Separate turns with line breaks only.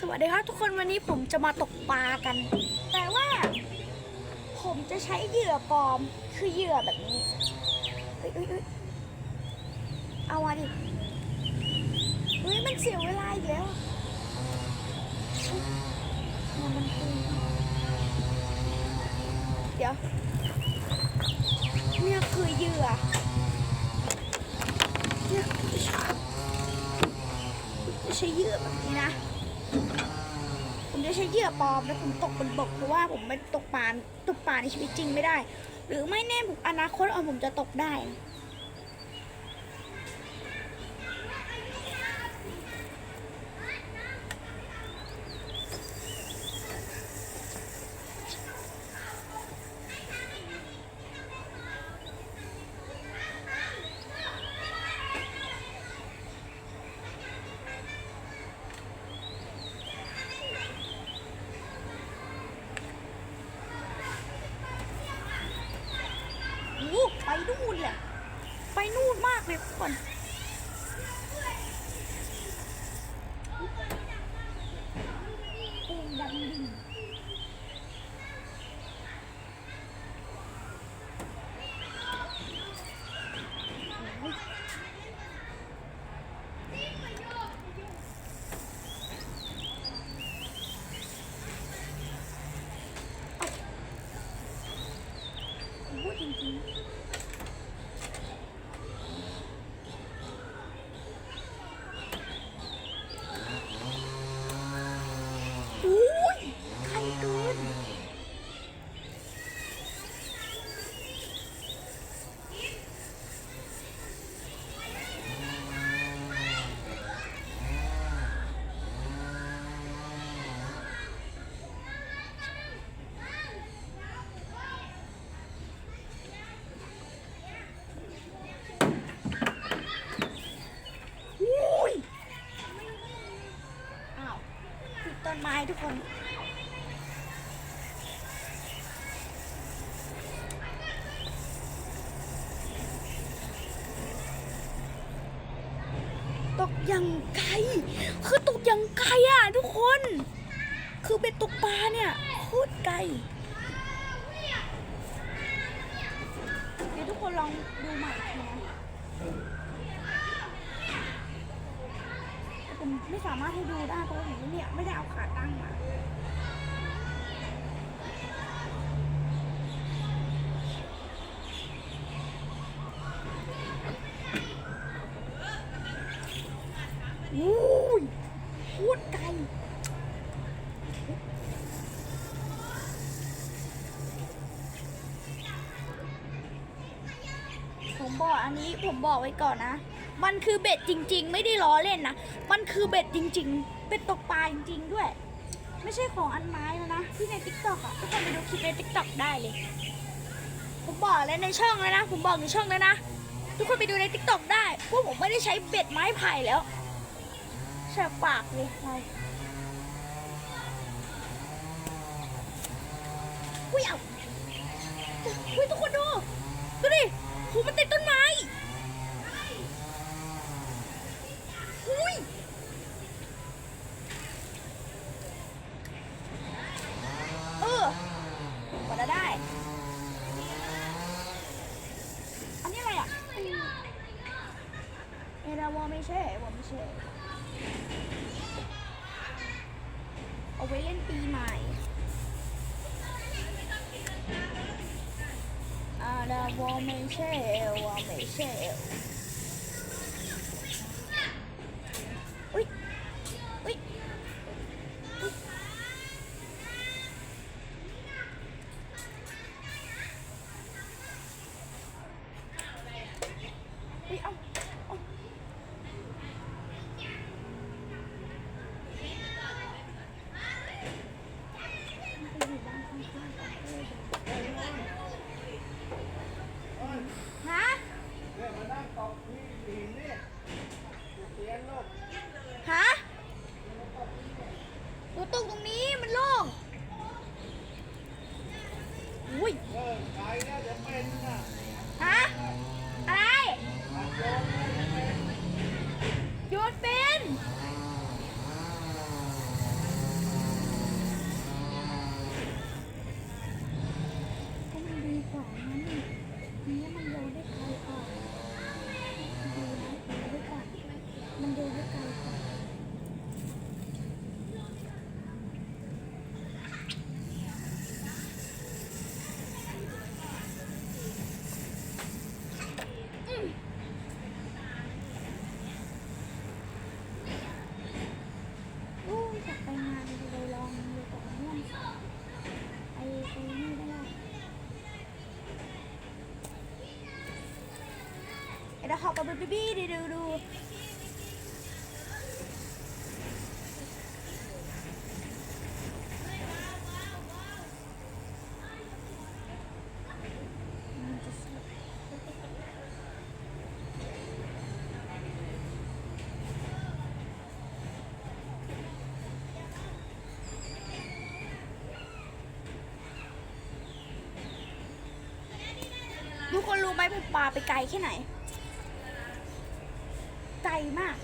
สวัสดีครับทุกคนวันนี้ผมจะมาตกปลากัน แต่ว่า ผมจะใช้เหยื่อปลอมคือเหยื่อแบบนี้เอ้ยเอ้ยเอ้ยเอามาดิเฮ้ยมันเสียเวลาอีกแล้วมันเดี๋ยวเนี่ยคือเหยื่อเนี่ยใช้เหยื่อแบบนี้นะ ผมจะใช้เหยื่อปลอมแล้วผมตกบนบกเพราะว่าผมไม่ตกปลาตกปลาในชีวิตจริงไม่ได้ หรือไม่แน่ผมอนาคตเอาผมจะตกได้ นู่นมากเลยทุกคนโอ้ดำดิ่งโอ้ยโอ้โหจริงๆ อุ้ยใครเกินอุ้ยอ้าว ต้นไม้ทุกคน ตกอย่างไกลคือตกอย่างไกลอะทุกคน คือเป็นตกปลาเนี่ยโคตรไกลเดี๋ยวทุกคนลองดูใหม่นะแต่ ผมไม่สามารถให้ดูได้เพราะว่าผมเนี่ยไม่ได้เอาขาตั้งมาอุ้ยพูดไกลผมบอกอันนี้ผมบอกไว้ก่อนนะ มันคือเบ็ดจริง ๆ ไม่ได้ล้อเล่นนะ มันคือเบ็ดจริง ๆ เป็นตกปลาจริง ๆ ด้วย ไม่ใช่ของอันไม้แล้วนะที่ในทิกตอกอะทุกคนไปดูคลิปในทิกตอกได้เลย ผมบอกแล้วในช่องแล้วนะ ผมบอกในช่องแล้วนะ ทุกคนไปดูในทิกตอกได้พว่าผมไม่ได้ใช้เบ็ดไม้ไผ่แล้วแสบปากเลยเราอุ้ยเอาอุ้ยทุกคนดู ดูดิหูมันติดต้นไม้อุ้ยเออกว่าจะได้ อันนี้อะไรอะเอราวอ ไม่ใช่วอไม่ใช่ เอาไว้เล่นปีใหม่อาดาวไม่ใช่วอไม่ใช่อุ้ยอุ้ยอุ๊ยอุ๊ยเอาเอาไปอยู่บ้านข้างๆกันเลยฮะ
เนี่ยมานั่งกอง
ดี๋ยวขอกับบีบี้ดูดูดูทุกคนรู้ไหมผมปลาไปไกลแค่ไหน มาก